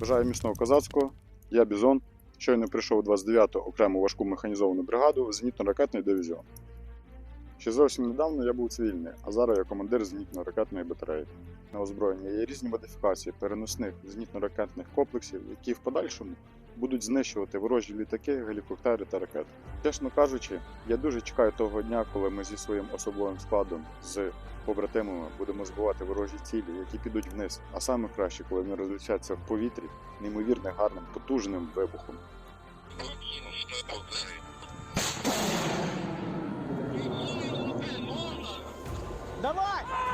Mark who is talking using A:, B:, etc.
A: Бажаю міцного козацького. Я Бізон. Щойно прийшов 29-ту окрему важку механізовану бригаду зенітно-ракетний дивізіон. Ще зовсім недавно я був цивільний, а зараз я командир зенітно-ракетної батареї. На озброєнні є різні модифікації переносних зенітно-ракетних комплексів, які в подальшому будуть знищувати ворожі літаки, гелікоптери та ракети. Чесно кажучи, я дуже чекаю того дня, коли ми зі своїм особовим складом з побратимами будемо збивати ворожі цілі, які підуть вниз. А саме краще, коли вони розлетяться в повітрі неймовірно гарним, потужним вибухом.
B: Давай!